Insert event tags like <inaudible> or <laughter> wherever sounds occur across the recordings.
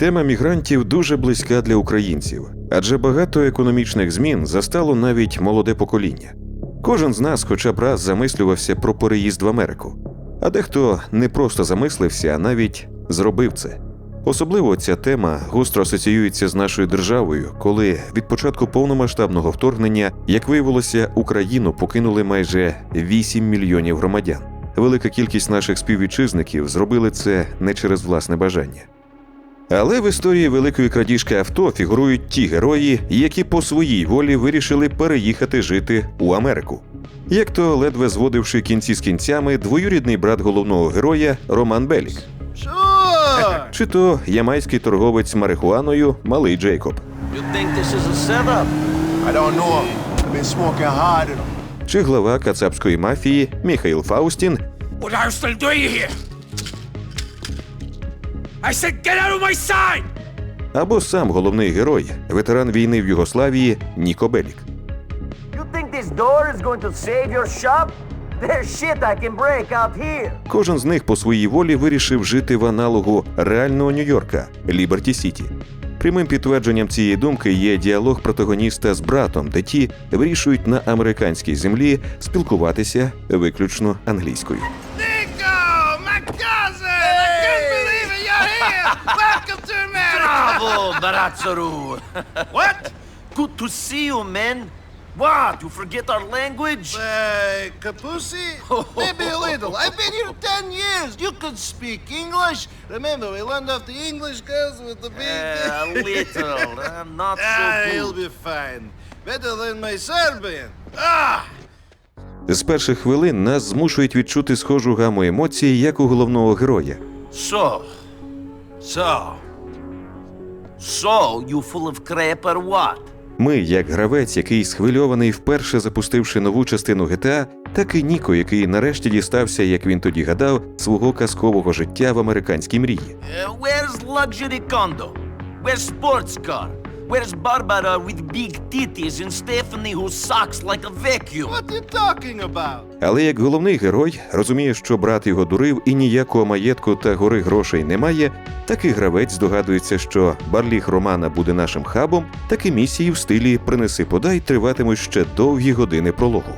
Тема мігрантів дуже близька для українців, адже багато економічних змін застало навіть молоде покоління. Кожен з нас хоча б раз замислювався про переїзд в Америку, а дехто не просто замислився, а навіть зробив це. Особливо ця тема гостро асоціюється з нашою державою, коли від початку повномасштабного вторгнення, як виявилося, Україну покинули майже 8 мільйонів громадян. Велика кількість наших співвітчизників зробили це не через власне бажання. Але в історії великої крадіжки авто фігурують ті герої, які по своїй волі вирішили переїхати жити у Америку. Як то ледве зводивши кінці з кінцями, двоюрідний брат головного героя Роман Белік, <laughs> чи то ямайський торговець марихуаною Малий Джейкоб, чи глава кацапської мафії Міхаїл Фаустін, I said get out of my sight! або сам головний герой, ветеран війни в Югославії Ніко Белік. You think this door is going to save your shop? There's shit I can break out here. Кожен з них по своїй волі вирішив жити в аналогу реального Нью-Йорка Ліберті Сіті. Прямим підтвердженням цієї думки є діалог протагоніста з братом, де ті вирішують на американській землі спілкуватися виключно англійською. Nico, my cousin! I can't believe it. You're here. Welcome to America. Bravo, Baratsaru. What? Good to see you, man. What? You forget our language? Uh, Kapusi? Maybe a little. I've been here ten years. You could speak English. Remember, we learned off the English girls with the big. Uh, a little. uh, not ah, so he'll good. be fine. Better than my Serbian. Ah! З перших хвилин нас змушують відчути схожу гаму емоцій, як у головного героя. So, so, so you full of crap or what? Ми, як гравець, який схвильований вперше запустивши нову частину GTA, так і Ніко, який нарешті дістався, як він тоді гадав, свого казкового життя в американській мрії. Uh, where's luxury condo? Where's sports car? Where's Barbara with big titties and Stephanie who sucks like a vacuum? What are you talking about? Але як головний герой розуміє, що брат його дурив і ніякого маєтку та гори грошей немає, так і гравець здогадується, що барліг Романа буде нашим хабом, так і місії в стилі принеси подай триватимуть ще довгі години прологу.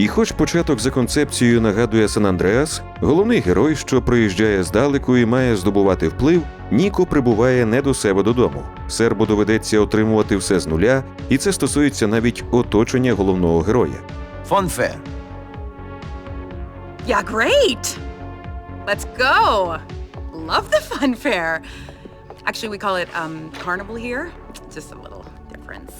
І хоч початок за концепцією нагадує Сан Андреас, головний герой, що приїжджає здалеку і має здобувати вплив, Ніко прибуває не до себе додому. Сербу доведеться отримувати все з нуля, і це стосується навіть оточення головного героя. Fair. Yeah, great. Let's go. Love the fun fair. Actually, we call it um, carnival here. Just a little difference.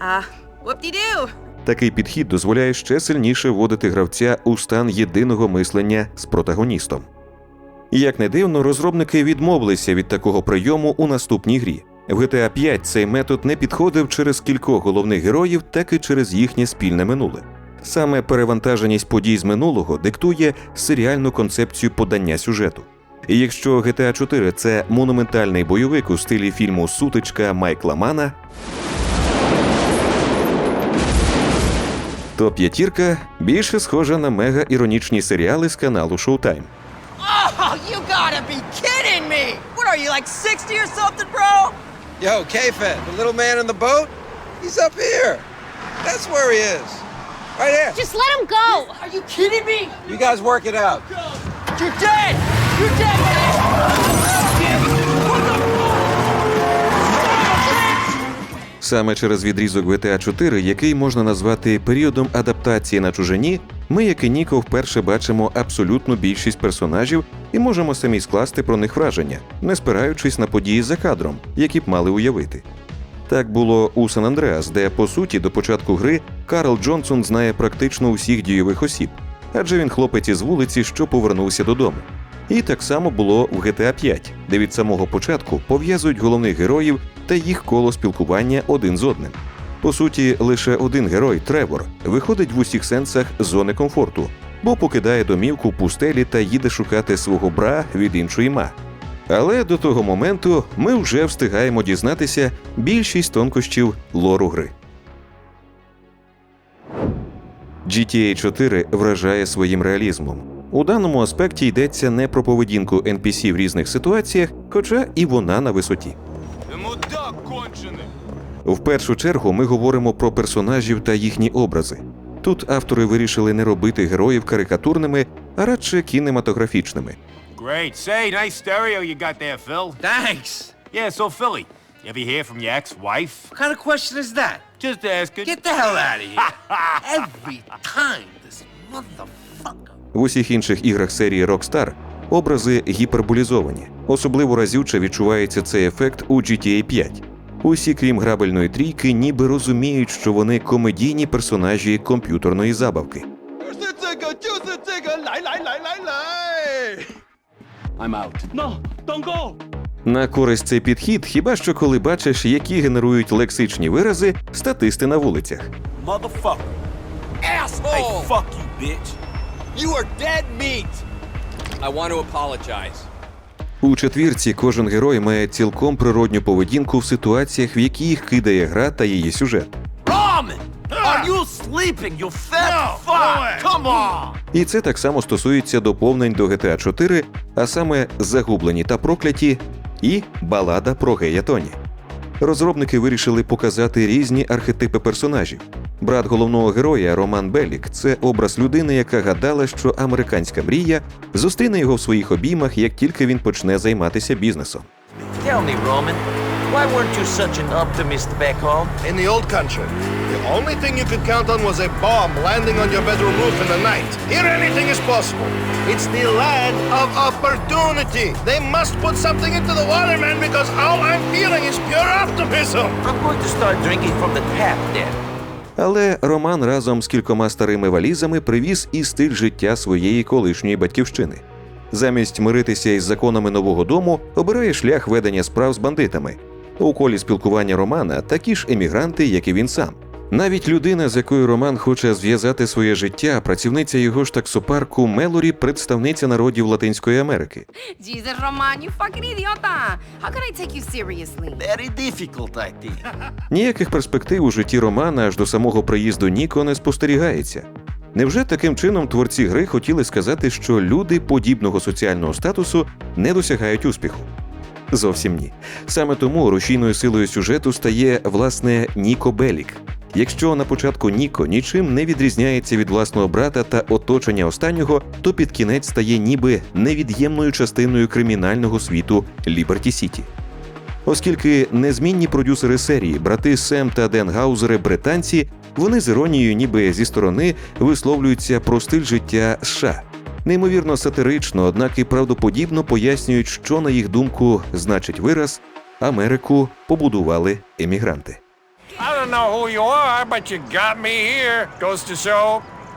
Uh, whoop-de-doo. Такий підхід дозволяє ще сильніше вводити гравця у стан єдиного мислення з протагоністом. Як не дивно, розробники відмовилися від такого прийому у наступній грі. В GTA 5 цей метод не підходив через кількох головних героїв, так і через їхнє спільне минуле. Саме перевантаженість подій з минулого диктує серіальну концепцію подання сюжету. І якщо GTA 4 – це монументальний бойовик у стилі фільму Сутичка Майкла Мана, то п'ятірка більше схожа на мега іронічні серіали з каналу Showtime. Oh, you gotta be kidding me! What are you, like 60 or something, bro? Yo, K-Fed, the little man in the boat? He's up here. That's where he is. Right here. Just let him go. Are you kidding me? You guys work it out. You're dead! You're dead, man! Саме через відрізок GTA 4, який можна назвати періодом адаптації на чужині, ми, як і Ніко, вперше бачимо абсолютну більшість персонажів і можемо самі скласти про них враження, не спираючись на події за кадром, які б мали уявити. Так було у Сан Андреас, де по суті до початку гри Карл Джонсон знає практично усіх дійових осіб, адже він хлопець із вулиці, що повернувся додому. І так само було в GTA 5, де від самого початку пов'язують головних героїв та їх коло спілкування один з одним. По суті, лише один герой Тревор виходить в усіх сенсах з зони комфорту, бо покидає домівку пустелі та їде шукати свого бра від іншої ма. Але до того моменту ми вже встигаємо дізнатися більшість тонкощів лору гри. GTA 4 вражає своїм реалізмом. У даному аспекті йдеться не про поведінку NPC в різних ситуаціях, хоча і вона на висоті. В першу чергу ми говоримо про персонажів та їхні образи. Тут автори вирішили не робити героїв карикатурними, а радше кінематографічними. Great. Say, nice stereo you got there, Phil. Thanks. Yeah, so Philly, you ever hear from your ex-wife? What kind of question is that? Just asking. Get the hell out of here. Every time, this motherfucker. В усіх інших іграх серії Rockstar образи гіперболізовані. Особливо разюче відчувається цей ефект у GTA 5. Усі, крім грабельної трійки, ніби розуміють, що вони комедійні персонажі комп'ютерної забавки. На користь цей підхід хіба що коли бачиш, які генерують лексичні вирази статисти на вулицях. Motherfucker. Asshole! Hey, fuck you, bitch. You are dead meat! I want to apologize. У четвірці кожен герой має цілком природню поведінку в ситуаціях, в які їх кидає гра та її сюжет. Are you sleeping, you fat fuck? Come on! І це так само стосується доповнень до GTA 4, а саме загублені та прокляті і балада про гея Тоні. Розробники вирішили показати різні архетипи персонажів. Брат головного героя Роман Белік це образ людини, яка гадала, що американська мрія зустріне його в своїх обіймах, як тільки він почне займатися бізнесом. Tell me, Roman, why weren't you such an optimist back home? In the old country, the only thing you could count on was a bomb landing on your bedroom roof in the night. Here, anything is possible. It's the land of opportunity. They must put something into the water, man, because all I'm feeling is pure optimism. I'm going to start drinking from the tap then. Але Роман разом з кількома старими валізами привіз і стиль життя своєї колишньої батьківщини. Замість миритися із законами нового дому, обирає шлях ведення справ з бандитами. У колі спілкування Романа такі ж емігранти, як і він сам. Навіть людина, з якою Роман хоче зв'язати своє життя, працівниця його ж таксопарку Мелорі, представниця народів Латинської Америки. Jesus, Roman, you fucking idiota! How can I take you seriously? Very difficult, I think. Ніяких перспектив у житті Романа аж до самого приїзду Ніко не спостерігається. Невже таким чином творці гри хотіли сказати, що люди подібного соціального статусу не досягають успіху? Зовсім ні. Саме тому рушійною силою сюжету стає власне Ніко Белік. Якщо на початку Ніко нічим не відрізняється від власного брата та оточення останнього, то під кінець стає ніби невід'ємною частиною кримінального світу Ліберті Сіті. Оскільки незмінні продюсери серії, брати Сем та Ден Гаузери британці, вони з іронією, ніби зі сторони, висловлюються про стиль життя США. Неймовірно сатирично, однак і правдоподібно пояснюють, що на їх думку значить вираз Америку побудували емігранти.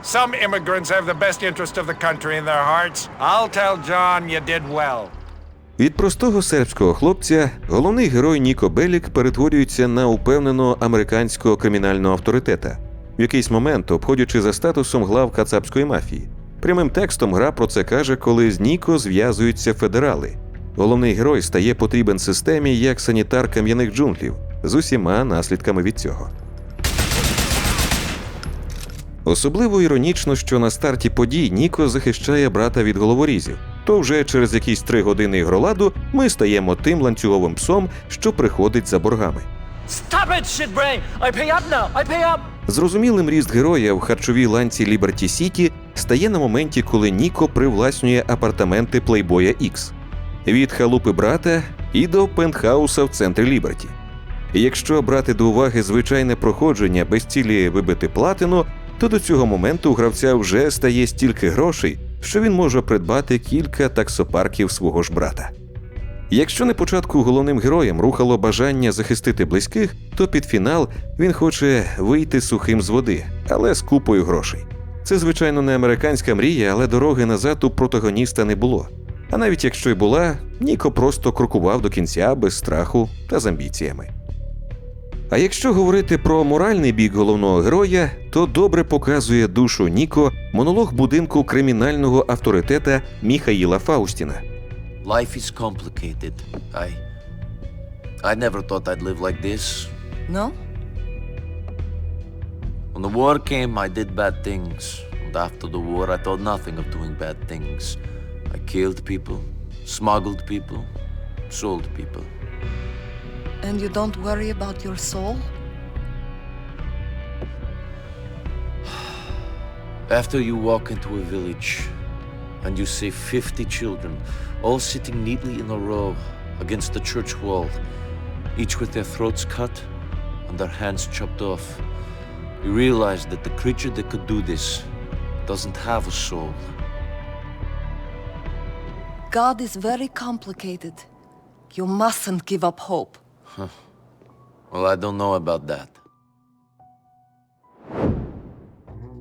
Some immigrants have the best interest of the country in their hearts. I'll tell John you did well. Від простого сербського хлопця головний герой Ніко Белік перетворюється на упевненого американського кримінального авторитета, в якийсь момент обходячи за статусом глав кацапської мафії. Прямим текстом гра про це каже, коли з Ніко зв'язуються федерали. Головний герой стає потрібен системі як санітар кам'яних джунглів з усіма наслідками від цього. Особливо іронічно, що на старті подій Ніко захищає брата від головорізів. То вже через якісь три години ігроладу ми стаємо тим ланцюговим псом, що приходить за боргами. Stop it, shitbrain! I pay up now! I pay up! Зрозумілим ріст героя в харчовій ланці Ліберті Сіті стає на моменті, коли Ніко привласнює апартаменти Плейбоя Ікс від халупи брата і до пентхауса в центрі Ліберті. Якщо брати до уваги звичайне проходження без цілі вибити платину, то до цього моменту у гравця вже стає стільки грошей, що він може придбати кілька таксопарків свого ж брата. Якщо на початку головним героєм рухало бажання захистити близьких, то під фінал він хоче вийти сухим з води, але з купою грошей. Це, звичайно, не американська мрія, але дороги назад у протагоніста не було. А навіть якщо й була, Ніко просто крокував до кінця без страху та з амбіціями. А якщо говорити про моральний бік головного героя, то добре показує душу Ніко монолог будинку кримінального авторитета Міхаїла Фаустіна. Life is complicated. I. I never thought I'd live like this. No? When the war came, I did bad things. And after the war, I thought nothing of doing bad things. I killed people, smuggled people, sold people. And you don't worry about your soul? <sighs> After you walk into a village and you see 50 children all sitting neatly in a row against the church wall, each with their throats cut and their hands chopped off, you realize that the creature that could do this doesn't have a soul. God is very complicated. You mustn't give up hope. Well, I don't know about that.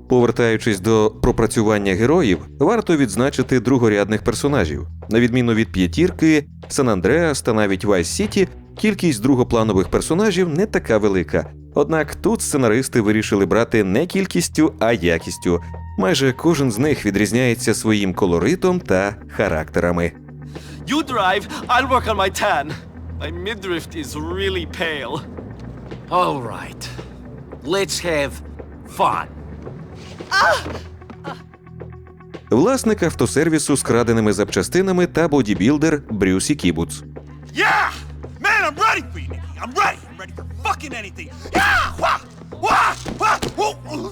Повертаючись до пропрацювання героїв, варто відзначити другорядних персонажів. На відміну від п'ятірки, Сан Андреас та навіть Вайс Сіті, кількість другопланових персонажів не така велика. Однак тут сценаристи вирішили брати не кількістю, а якістю. Майже кожен з них відрізняється своїм колоритом та характерами. You drive, I'll work on my tan. My midriff is really pale. All right. Let's have fun. Власник автосервісу з краденими запчастинами та бодібілдер Брюсі Кібуц. Yeah! Man, I'm ready for you, Nicky. I'm ready. I'm ready for fucking anything. Yeah! Wah! Wah! Wah! Whoa!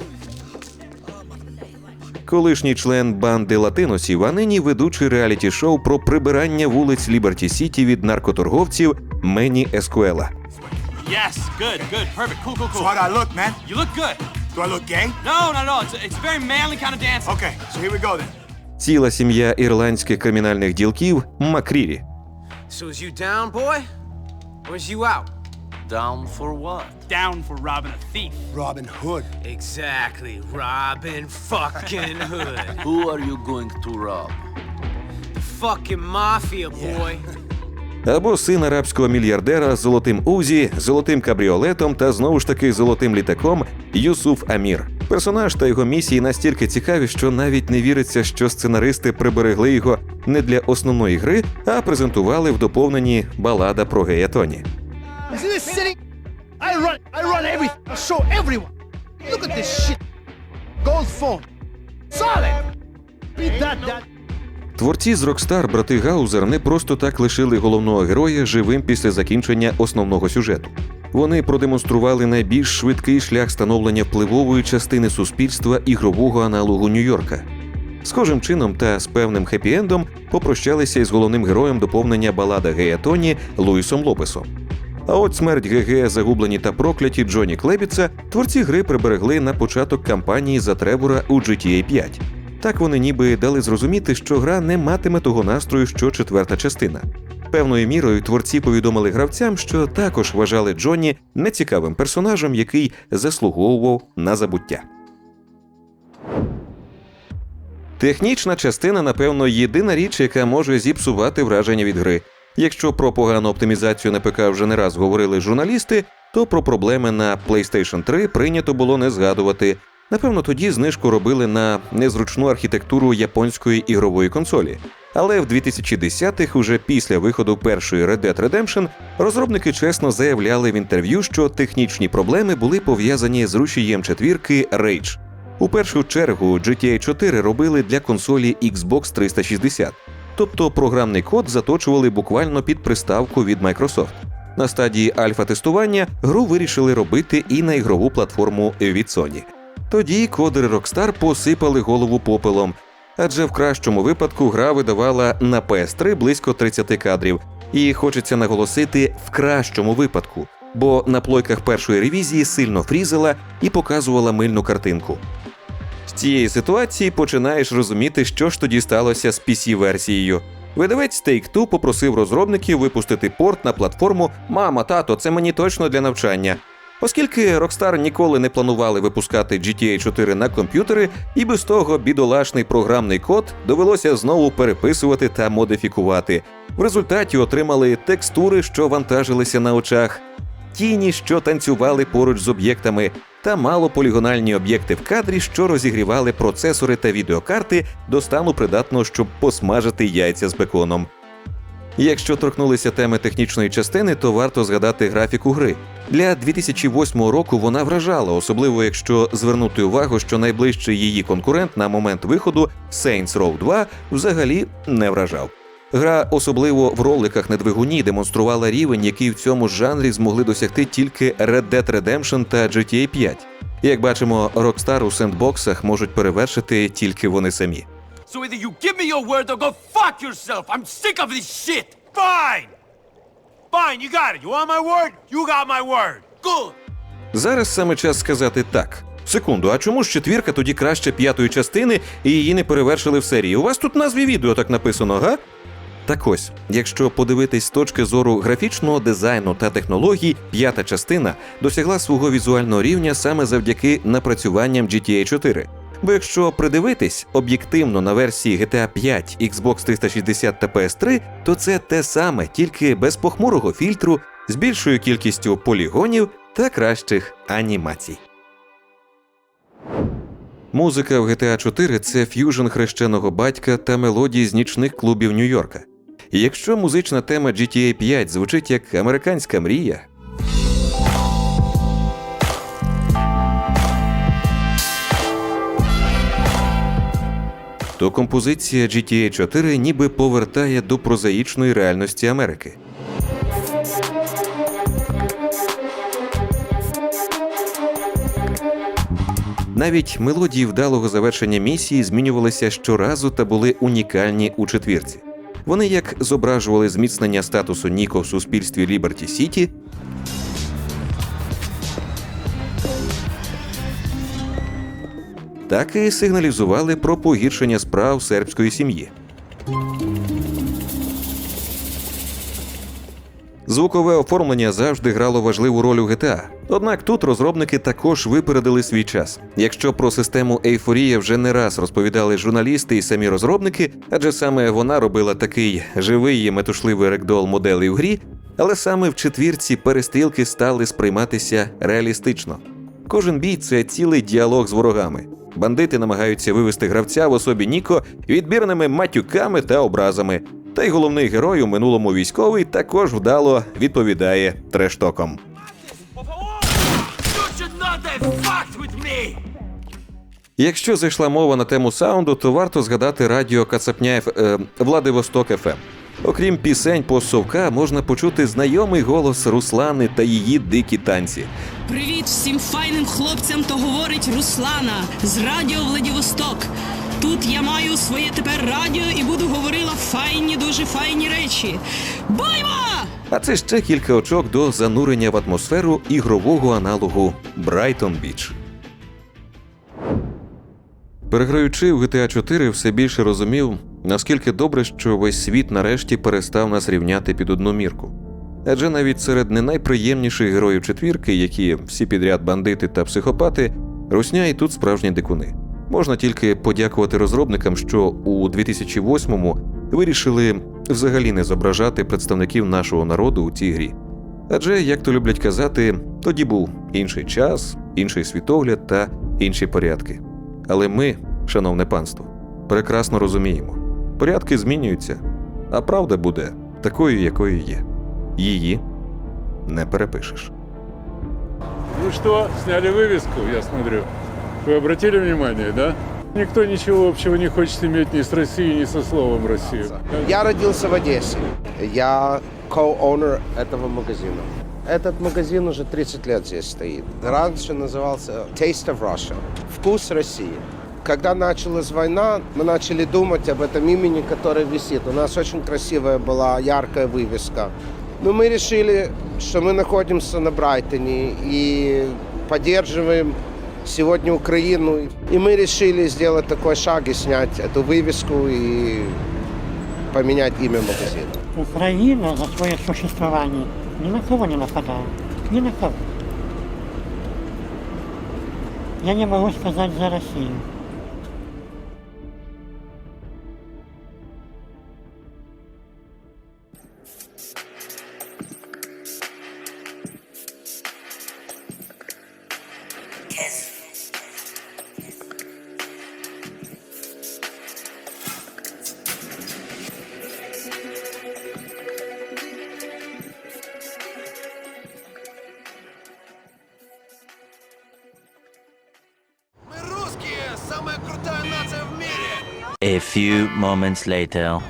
Колишній член банди латиносів, а нині ведучий реаліті-шоу про прибирання вулиць Ліберті Сіті від наркоторговців Мені Ескуела. Yes, good, good, perfect, cool, cool, So cool. how'd I look, man? You look good. Do I look gay? No, no, no. It's, it's very manly kind of dancing. Okay, so here we go then. Ціла сім'я ірландських кримінальних ділків Макрірі. So is you down, boy? Or is you out? Down for what? Down for robbing a thief. Robin Hood. Exactly, Robin fucking <laughs> Hood. Who are you going to rob? The fucking mafia, boy. <laughs> Або син арабського мільярдера з золотим Узі, золотим кабріолетом та знову ж таки золотим літаком Юсуф Амір. Персонаж та його місії настільки цікаві, що навіть не віриться, що сценаристи приберегли його не для основної гри, а презентували в доповненні балада про гея Тоні. You see this city? I run, I run everything. I'll show everyone. Look at this shit. Gold phone. Solid. Beat that, that. Творці з Rockstar брати Гаузер не просто так лишили головного героя живим після закінчення основного сюжету. Вони продемонстрували найбільш швидкий шлях становлення впливової частини суспільства ігрового аналогу Нью-Йорка. Схожим чином та з певним хеппі-ендом попрощалися із головним героєм доповнення балада Гея Тоні Луїсом Лопесом. А от смерть ГГ, загублені та прокляті Джоні Клебіца творці гри приберегли на початок кампанії за Тревора у GTA 5. Так вони ніби дали зрозуміти, що гра не матиме того настрою, що четверта частина. Певною мірою творці повідомили гравцям, що також вважали Джонні нецікавим персонажем, який заслуговував на забуття. Технічна частина, напевно, єдина річ, яка може зіпсувати враження від гри. Якщо про погану оптимізацію на ПК вже не раз говорили журналісти, то про проблеми на PlayStation 3 прийнято було не згадувати. Напевно, тоді знижку робили на незручну архітектуру японської ігрової консолі. Але в 2010-х, уже після виходу першої Red Dead Redemption, розробники чесно заявляли в інтерв'ю, що технічні проблеми були пов'язані з рушієм четвірки Rage. У першу чергу GTA 4 робили для консолі Xbox 360, тобто програмний код заточували буквально під приставку від Microsoft. На стадії альфа-тестування гру вирішили робити і на ігрову платформу від Sony. Тоді кодери Rockstar посипали голову попелом, адже в кращому випадку гра видавала на PS3 близько 30 кадрів. І хочеться наголосити в кращому випадку, бо на плойках першої ревізії сильно фрізала і показувала мильну картинку. Цієї ситуації починаєш розуміти, що ж тоді сталося з PC-версією. Видавець Take-Two попросив розробників випустити порт на платформу Мама, тато, це мені точно для навчання. Оскільки Rockstar ніколи не планували випускати GTA 4 на комп'ютери, і без того бідолашний програмний код довелося знову переписувати та модифікувати. В результаті отримали текстури, що вантажилися на очах, тіні, що танцювали поруч з об'єктами, та малополігональні об'єкти в кадрі, що розігрівали процесори та відеокарти до стану придатного, щоб посмажити яйця з беконом. Якщо торкнулися теми технічної частини, то варто згадати графіку гри. Для 2008 року вона вражала, особливо якщо звернути увагу, що найближчий її конкурент на момент виходу Saints Row 2 взагалі не вражав. Гра, особливо в роликах на двигуні, демонструвала рівень, який в цьому жанрі змогли досягти тільки Red Dead Redemption та GTA 5. Як бачимо, Rockstar у сендбоксах можуть перевершити тільки вони самі. So either you give me your word or go fuck yourself. I'm sick of this shit. Fine. Fine, you got it. You want my word? You got my word. Good. Зараз саме час сказати так. Секунду, а чому ж четвірка тоді краще п'ятої частини і її не перевершили в серії? У вас тут в назві відео так написано, га? Так ось, якщо подивитись з точки зору графічного дизайну та технологій, п'ята частина досягла свого візуального рівня саме завдяки напрацюванням GTA 4. Бо якщо придивитись об'єктивно на версії GTA 5, Xbox 360 та PS3, то це те саме, тільки без похмурого фільтру, з більшою кількістю полігонів та кращих анімацій. Музика в GTA 4 це ф'южн хрещеного батька та мелодії з нічних клубів Нью-Йорка. І якщо музична тема GTA 5 звучить як американська мрія, то композиція GTA 4 ніби повертає до прозаїчної реальності Америки. Навіть мелодії вдалого завершення місії змінювалися щоразу та були унікальні у четвірці. Вони як зображували зміцнення статусу Ніко в суспільстві Ліберті Сіті, так і сигналізували про погіршення справ сербської сім'ї. Звукове оформлення завжди грало важливу роль у GTA. Однак тут розробники також випередили свій час. Якщо про систему Ейфорія вже не раз розповідали журналісти і самі розробники, адже саме вона робила такий живий і метушливий рекдол моделей в грі, але саме в четвірці перестрілки стали сприйматися реалістично. Кожен бій це цілий діалог з ворогами. Бандити намагаються вивести гравця в особі Ніко відбірними матюками та образами. Та й головний герой у минулому військовий також вдало відповідає трештоком. Якщо зайшла мова на тему саунду, то варто згадати радіо Кацапняєв е, Владивосток ФМ. Окрім пісень по совка, можна почути знайомий голос Руслани та її дикі танці. Привіт всім файним хлопцям, то говорить Руслана з Радіо Владивосток. Тут я маю своє тепер радіо і буду говорила файні, дуже файні речі. Байва! А це ще кілька очок до занурення в атмосферу ігрового аналогу Брайтон Біч. Переграючи в GTA 4, все більше розумів, наскільки добре, що весь світ нарешті перестав нас рівняти під одну мірку. Адже навіть серед не найприємніших героїв четвірки, які всі підряд бандити та психопати, русня і тут справжні дикуни. Можна тільки подякувати розробникам, що у 2008-му вирішили взагалі не зображати представників нашого народу у цій грі. Адже, як то люблять казати, тоді був інший час, інший світогляд та інші порядки. Але ми, шановне панство, прекрасно розуміємо, порядки змінюються, а правда буде такою, якою є. Її не перепишеш. Ну что, сняли вывеску, я смотрю. Вы обратили внимание, да? Никто ничего общего не хочет иметь ни с Россией, ни со словом Россия. Я родился в Одессе. Я co-owner этого магазина. Этот магазин уже 30 лет здесь стоит. Раньше назывался Taste of Russia. Вкус России. Когда началась война, мы начали думать об этом имени, которое висит. У нас очень красивая была яркая вывеска. Но мы решили, что мы находимся на Брайтоне и поддерживаем сегодня Украину. И мы решили сделать такой шаг и снять эту вывеску и поменять имя магазина. Украина за свое существование ни на кого не нападает. Ни на кого. Я не могу сказать за Россию. Moments later.